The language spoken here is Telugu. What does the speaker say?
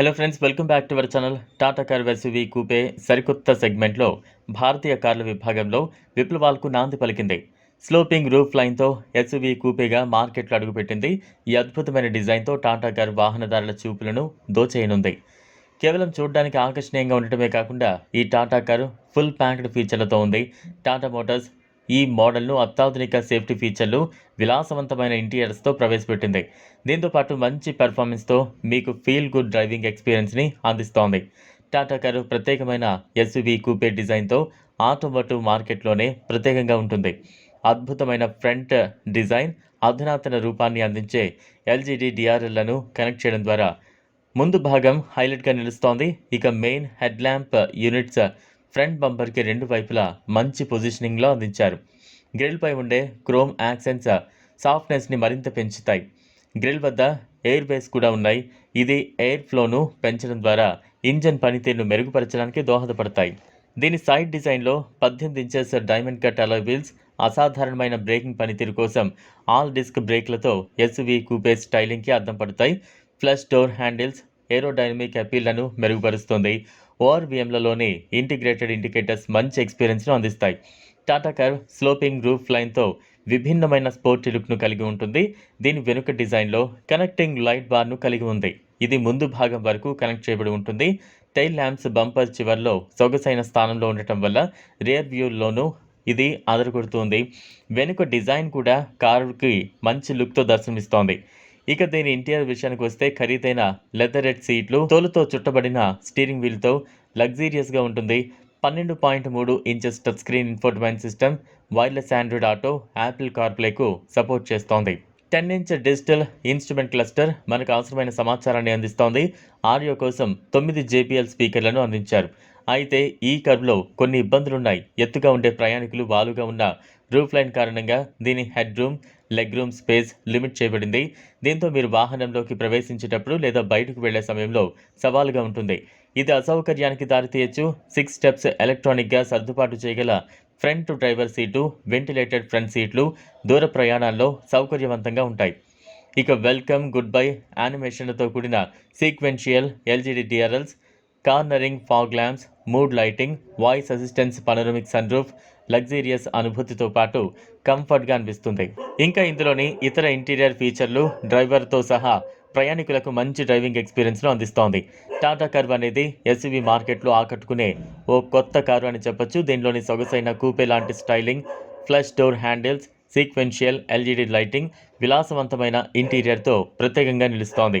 Hello friends welcome back to our channel Tata car SUV coupe సరికొత్త సెగ్మెంట్లో భారతీయ కార్ల విభాగంలో విప్లవాలకు నాంది పలికింది. స్లోపింగ్ రూఫ్ లైన్తో ఎస్వి కూపేగా మార్కెట్లో అడుగుపెట్టింది ఈ అద్భుతమైన డిజైన్తో టాటా కార్ వాహనదారుల చూపులను దోచేయనుంది. కేవలం చూడడానికి ఆకర్షణీయంగా ఉండటమే కాకుండా ఈ టాటా కారు ఫుల్ ప్యాక్డ్ ఫీచర్లతో ఉంది. టాటా మోటార్స్ ఈ మోడల్ను అత్యాధునిక సేఫ్టీ ఫీచర్లు విలాసవంతమైన ఇంటీరియర్స్తో ప్రవేశపెట్టింది. దీంతో పాటు మంచి పెర్ఫార్మెన్స్తో మీకు ఫీల్ గుడ్ డ్రైవింగ్ ఎక్స్పీరియన్స్ని అందిస్తోంది. టాటా కారు ప్రత్యేకమైన ఎస్యూవీ కూపే డిజైన్తో ఆటోమోటివ్ మార్కెట్లోనే ప్రత్యేకంగా ఉంటుంది. అద్భుతమైన ఫ్రంట్ డిజైన్ అధునాతన రూపాన్ని అందించే ఎల్జీడీ డిఆర్ఎల్లను కనెక్ట్ చేయడం ద్వారా ముందు భాగం హైలైట్గా నిలుస్తోంది. ఇక main head lamp units front బంపర్కి రెండు వైపులా మంచి పొజిషనింగ్లో అందించారు. గ్రిల్పై ఉండే క్రోమ్ యాక్సెన్స్ సాఫ్ట్నెస్ని మరింత పెంచుతాయి. గ్రిల్ వద్ద ఎయిర్ బేస్ కూడా ఉన్నాయి. ఇది ఎయిర్ ఫ్లోను పెంచడం ద్వారా ఇంజన్ పనితీరును మెరుగుపరచడానికి దోహదపడతాయి. దీని సైడ్ డిజైన్లో పద్దెనిమిది inches diamond cut alloy wheels అసాధారణమైన బ్రేకింగ్ పనితీరు కోసం ఆల్ డిస్క్ బ్రేక్లతో ఎస్వి కూపే స్టైలింగ్కి అద్దం పడతాయి. ఫ్లష్ డోర్ హ్యాండిల్స్ ఏరోడైనమిక్ అపీల్లను మెరుగుపరుస్తుంది. ఓఆర్వీఎంలలోని ఇంటిగ్రేటెడ్ ఇండికేటర్స్ మంచి ఎక్స్పీరియన్స్ను అందిస్తాయి. టాటా కార్ స్లోపింగ్ రూఫ్ లైన్తో విభిన్నమైన స్పోర్ట్ లుక్ను కలిగి ఉంటుంది. దీని వెనుక డిజైన్లో కనెక్టింగ్ లైట్ బార్ను కలిగి ఉంది. ఇది ముందు భాగం వరకు కనెక్ట్ చేయబడి ఉంటుంది. టైల్ ల్యాంప్స్ బంపర్ చివర్లో సొగసైన స్థానంలో ఉండటం వల్ల రియర్ వ్యూలోనూ ఇది అదరగొడుతుంది వెనుక డిజైన్ కూడా కారుకి మంచి లుక్తో దర్శనమిస్తోంది. ఇక దీని ఇంటీరియర్ విషయానికి వస్తే ఖరీదైన లెదరెడ్ సీట్లు తోలుతో చుట్టబడిన స్టీరింగ్ వీల్తో లగ్జీరియస్గా ఉంటుంది. పన్నెండు పాయింట్ మూడు inches touch screen infotainment system wireless Android auto Apple కార్ప్లేకు support చేస్తోంది. Ten inch digital instrument cluster మనకు అవసరమైన సమాచారాన్ని అందిస్తోంది. ఆడియో కోసం తొమ్మిది జేపీఎల్ స్పీకర్లను అందించారు. అయితే ఈ కర్వ్లో కొన్ని ఇబ్బందులున్నాయి. ఎత్తుగా ఉండే ప్రయాణికులు వాలుగా ఉన్న రూఫ్ లైన్ కారణంగా దీని head room leg room space limit చేయబడింది. దీంతో మీరు వాహనంలోకి ప్రవేశించేటప్పుడు లేదా బయటకు వెళ్ళే సమయంలో సవాలుగా ఉంటుంది. ఇది అసౌకర్యానికి దారితీయచ్చు. సిక్స్ స్టెప్స్ ఎలక్ట్రానిక్గా సర్దుబాటు చేయగల front driver seat ventilated front సీట్లు దూర ప్రయాణాల్లో సౌకర్యవంతంగా ఉంటాయి. ఇక వెల్కమ్ గుడ్ బై యానిమేషన్లతో కూడిన sequential LED DRLs cornering fog lamps mood lighting voice assistance panoramic sunroof luxurious అనుభూతితో పాటు కంఫర్ట్గా అనిపిస్తుంది. ఇంకా ఇందులోని ఇతర ఇంటీరియర్ ఫీచర్లు డ్రైవర్తో సహా ప్రయాణికులకు మంచి డ్రైవింగ్ ఎక్స్పీరియన్స్ను అందిస్తోంది. టాటా కర్వ్ అనేది ఎస్యూవీ మార్కెట్లో ఆకట్టుకునే ఓ కొత్త కారు అని చెప్పొచ్చు. దీనిలోని సొగసైన కూపే లాంటి styling flush door handles sequential LED lighting విలాసవంతమైన ఇంటీరియర్తో ప్రత్యేకంగా నిలుస్తోంది.